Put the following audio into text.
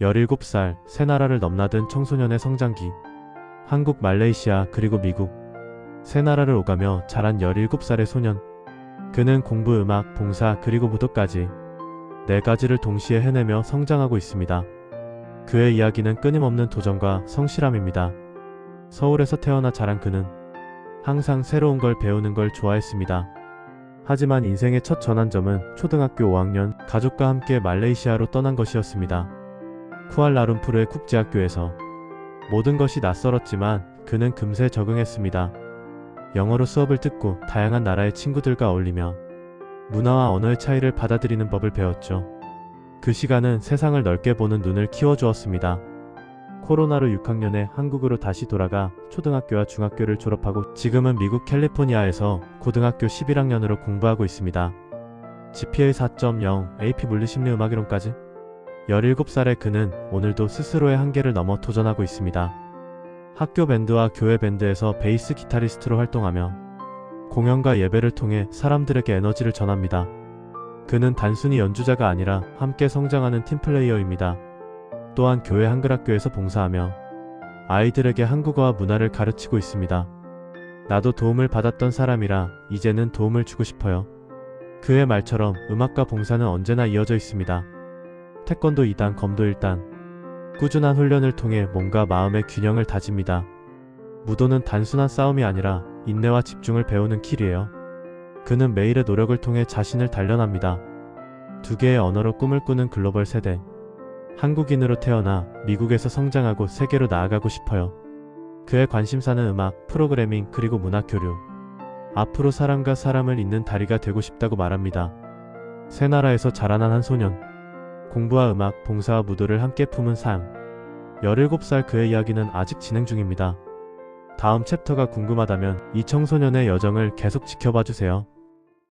17살 새 나라를 넘나든 청소년의 성장기. 한국, 말레이시아 그리고 미국. 새 나라를 오가며 자란 17살의 소년. 그는 공부, 음악, 봉사 그리고 무도까지 네 가지를 동시에 해내며 성장하고 있습니다. 그의 이야기는 끊임없는 도전과 성실함입니다. 서울에서 태어나 자란 그는 항상 새로운 걸 배우는 걸 좋아했습니다. 하지만 인생의 첫 전환점은 초등학교 5학년 가족과 함께 말레이시아로 떠난 것이었습니다. 쿠알라룸푸르의 국제학교에서 모든 것이 낯설었지만 그는 금세 적응했습니다. 영어로 수업을 듣고 다양한 나라의 친구들과 어울리며 문화와 언어의 차이를 받아들이는 법을 배웠죠. 그 시간은 세상을 넓게 보는 눈을 키워주었습니다. 코로나로 6학년에 한국으로 다시 돌아가 초등학교와 중학교를 졸업하고 지금은 미국 캘리포니아에서 고등학교 11학년으로 공부하고 있습니다. GPA 4.0, AP 물리심리음악이론까지 17살의 그는 오늘도 스스로의 한계를 넘어 도전하고 있습니다. 학교 밴드와 교회 밴드에서 베이스 기타리스트로 활동하며 공연과 예배를 통해 사람들에게 에너지를 전합니다. 그는 단순히 연주자가 아니라 함께 성장하는 팀플레이어입니다. 또한 교회 한글학교에서 봉사하며 아이들에게 한국어와 문화를 가르치고 있습니다. 나도 도움을 받았던 사람이라 이제는 도움을 주고 싶어요. 그의 말처럼 음악과 봉사는 언제나 이어져 있습니다. 태권도 2단, 검도 1단. 꾸준한 훈련을 통해 몸과 마음의 균형을 다집니다. 무도는 단순한 싸움이 아니라 인내와 집중을 배우는 길이에요. 그는 매일의 노력을 통해 자신을 단련합니다. 두 개의 언어로 꿈을 꾸는 글로벌 세대. 한국인으로 태어나 미국에서 성장하고 세계로 나아가고 싶어요. 그의 관심사는 음악, 프로그래밍, 그리고 문화 교류. 앞으로 사람과 사람을 잇는 다리가 되고 싶다고 말합니다. 새 나라에서 자라난 한 소년. 공부와 음악, 봉사와 무도를 함께 품은 삶. 17살 그의 이야기는 아직 진행 중입니다. 다음 챕터가 궁금하다면 이 청소년의 여정을 계속 지켜봐 주세요.